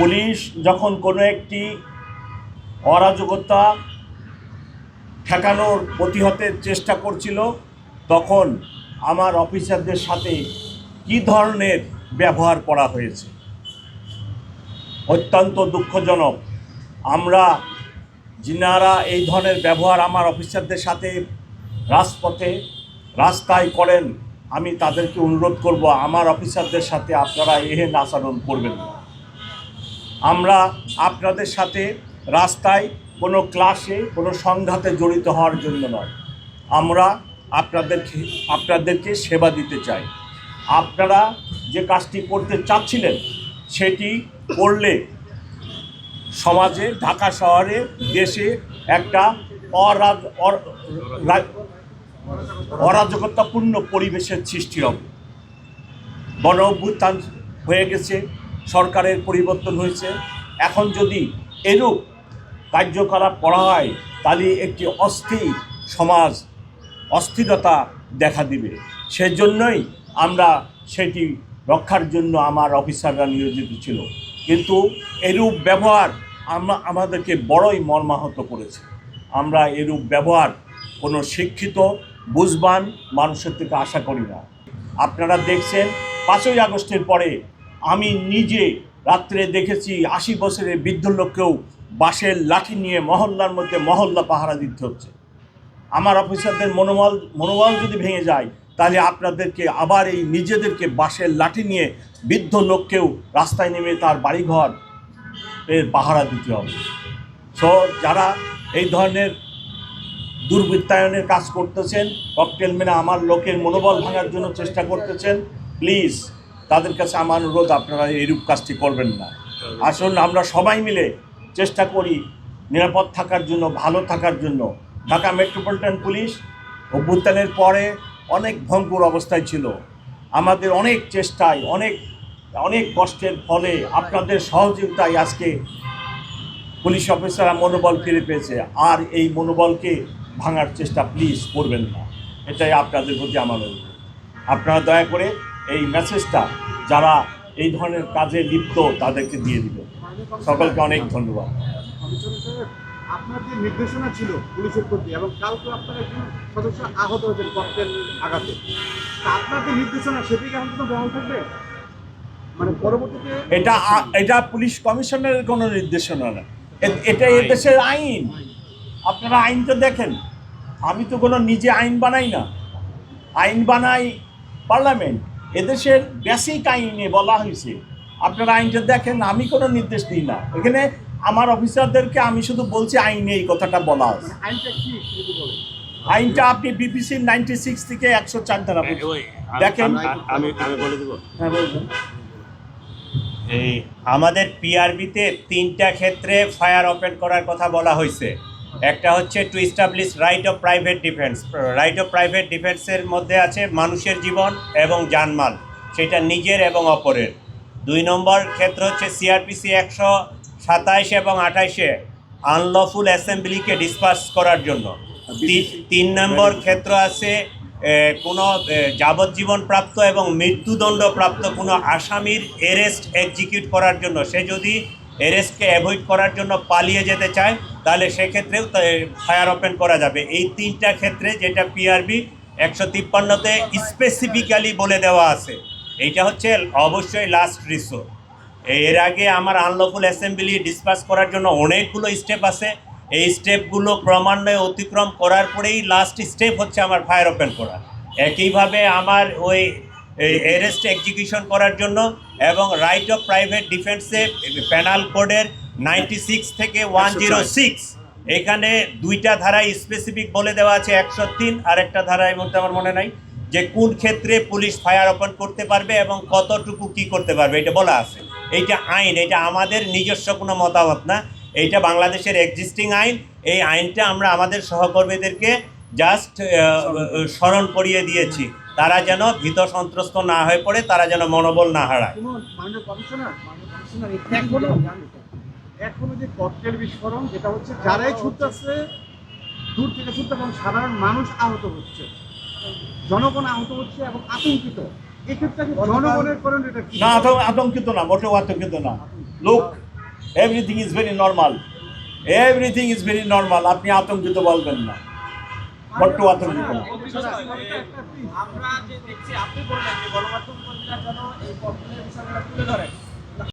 Police যখন কোনো একটি অরাজকতা ঠেকানোর প্রতিহতের চেষ্টা করছিল, তখন আমার অফিসারদের সাথে কী ধরনের ব্যবহার করা হয়েছে? অত্যন্ত দুঃখজনক। আমরা যিনারা এই ধরনের ব্যবহার আমার অফিসারদের সাথে রাজপথে রাস্তায় করেন, আমি তাদেরকে অনুরোধ করব, আমার অফিসারদের সাথে আপনারা এহেন আচরণ করবেন না। আমরা আপনাদের সাথে রাস্তায় কোনো ক্লাসে, কোনো সংঘাতে জড়িত হওয়ার জন্য নয়। আমরা আপনাদেরকে আপনাদেরকে সেবা দিতে চাই। আপনারা যে কাজটি করতে চাচ্ছিলেন, সেটি করলে সমাজে, ঢাকা শহরে, দেশে একটা অরাজ অরাজকতাপূর্ণ পরিবেশের সৃষ্টি হবে। অভ্যুত্থান হয়ে গেছে। সরকারের পরিবর্তন হয়েছে। এখন যদি এরূপ কার্যকলাপ করা হয়, তাহলে একটি অস্থির সমাজ অস্থিরতা দেখা দিবে। সেজন্যই আমরা সেটি রক্ষার জন্য আমার অফিসাররা নিয়োজিত ছিল। কিন্তু এরূপ ব্যবহার আমরা, আমাদেরকে বড়ই মর্মাহত করেছে। আমরা এরূপ ব্যবহার কোনো শিক্ষিত, বুঝবান মানুষের থেকে আশা করি না। আপনারা দেখছেন, পাঁচই আগস্টের পরে আমি নিজে রাত্রে দেখেছি আশি বছরের বৃদ্ধ লোককেও বাঁশের লাঠি নিয়ে মহল্লার মধ্যে মহল্লা পাহারা দিতে হচ্ছে। আমার অফিসারদের মনোবল মনোবল যদি ভেঙে যায়, তাহলে আপনাদেরকে আবার এই নিজেদেরকে বাঁশের লাঠি নিয়ে বৃদ্ধ লোককেও রাস্তায় নেমে তার বাড়িঘর এর পাহারা দিতে হবে। সো যারা এই ধরনের দুর্বৃত্তায়নের কাজ করতেছেন ককটেল মেনে আমার লোকের মনোবল ভাঙার জন্য চেষ্টা করতেছেন প্লিজ তাদের কাছে আমার অনুরোধ, আপনারা এইরূপ কাজটি করবেন না। আসুন, আমরা সবাই মিলে চেষ্টা করি নিরাপদ থাকার জন্য, ভালো থাকার জন্য। ঢাকা মেট্রোপলিটন পুলিশ অভ্যুত্থানের পরে অনেক ভঙ্গুর অবস্থায় ছিল। আমাদের অনেক চেষ্টায়, অনেক অনেক কষ্টের ফলে আপনাদের সহযোগিতায় আজকে পুলিশ অফিসাররা মনোবল ফিরে পেয়েছে। আর এই মনোবলকে ভাঙার চেষ্টা প্লিজ করবেন না। এটাই আপনাদের প্রতি আমার অনুরোধ। আপনারা দয়া করে এই মেসেজটা যারা এই ধরনের কাজে লিপ্ত তাদেরকে দিয়ে দিব। সকলকে অনেক ধন্যবাদ। আপনার যে নির্দেশনা ছিল পুলিশের প্রতি এবং কালকে আপনার একজন সদস্য আহত হয়েছেন ককটেল আঘাতে আপনার যে নির্দেশনা সেটি কি এখন বহাল থাকবে? মানে পরবর্তীতে এটা এটা পুলিশ কমিশনারের কোনো নির্দেশনা না। এটা এদেশের আইন। আপনারা আইনটা দেখেন। আমি তো কোনো নিজে আইন বানাই না। আইন বানাই পার্লামেন্ট। এদেশের বেসিক আইনে বলা হয়েছে আপনারা আইনটা দেখেন আমি কোনো নির্দেশ দিই না। এখানে আমার অফিসারদেরকে আমি শুধু বলছি আইনে এই কথাটা বলা আছে। মানে আইনটা আপনি বিপিসি নাইনটি সিক্স থেকে একশো চার পর্যন্ত। আমি- দেখেন। আমি- আমি আমি বলে দেবো। হ্যাঁ বলবেন এই আমাদের পিআরবিতে তিনটা ক্ষেত্রে ফায়ার ওপেন করার কথা বলা হয়েছে। একটা হচ্ছে to establish right of private defence right of private ডিফেন্সের মধ্যে আছে মানুষের জীবন এবং জানমাল, সেটা নিজের এবং অপরের। দুই নম্বর ক্ষেত্র হচ্ছে সিআরপিসি একশো সাতাইশ এবং আঠাইশে আনলফুল অ্যাসেম্বলিকে ডিসপার্স করার জন্য। তিন নম্বর ক্ষেত্র আছে কোনো যাবজ্জীবন প্রাপ্ত এবং মৃত্যুদণ্ড প্রাপ্ত কোনো আসামির এরেস্ট এক্সিকিউট করার জন্য। সে যদি এরেস্টকে অ্যাভয়েড করার জন্য পালিয়ে যেতে চায়, তাহলে সেক্ষেত্রেও ফায়ার ওপেন করা যাবে। এই তিনটা ক্ষেত্রে যেটা পিআরবি একশো তিপ্পান্নতে স্পেসিফিক্যালি বলে দেওয়া আছে, এইটা হচ্ছে অবশ্যই লাস্ট রিসোর্ট এর আগে আমার আনলফুল অ্যাসেম্বলি ডিসপাস করার জন্য অনেকগুলো স্টেপ আছে, এই স্টেপগুলো ক্রমান্বয়ে অতিক্রম করার পরেই লাস্ট স্টেপ হচ্ছে আমার ফায়ার ওপেন করা। একইভাবে আমার ওই এরেস্ট এক্সিকিউশন করার জন্য এবং রাইট অফ প্রাইভেট ডিফেন্সে প্যানাল কোডের নাইনটি সিক্স থেকে ওয়ান জিরো সিক্স এখানে দুইটা ধারায় স্পেসিফিক বলে দেওয়া আছে, একশো তিন আর একটা ধারায় বলতে আমার মনে নাই। যে কোন ক্ষেত্রে পুলিশ ফায়ার ওপেন করতে পারবে এবং কতটুকু কি করতে পারবে, এটা বলা আছে। এইটা আইন, এটা আমাদের নিজস্ব কোনো মতামত না। এইটা বাংলাদেশের এক্সিস্টিং আইন। এই আইনটা আমরা আমাদের সহকর্মীদেরকে জাস্ট স্মরণ করিয়ে দিয়েছি। তারা যেন ভীত সন্ত্রস্ত না হয়ে পড়ে তারা যেন মনোবল না হারায়। কোনো মাননীয় কমিশনার মাননীয় কমিশনার এখনও এখনও যে ককটেল বিস্ফোরণ যেটা হচ্ছে যারাই ছুটতেছে দূর থেকে ছুটতে এবং সাধারণ মানুষ আহত হচ্ছে। জনগণ আহত হচ্ছে এবং আতঙ্কিত। এক্ষেত্রে কি জনগণের এটা না আতঙ্ক- আতঙ্কিত না মোটেও আতঙ্কিত না। লোক everything is very normal everything is very normal আপনি আতঙ্কিত বলবেন না। বড্ড আতঙ্কিত আমরা যে দেখছি, আপনি বললেন যে গণমাধ্যম কর্মীরা যেন এই বিষয়গুলো তুলে ধরেন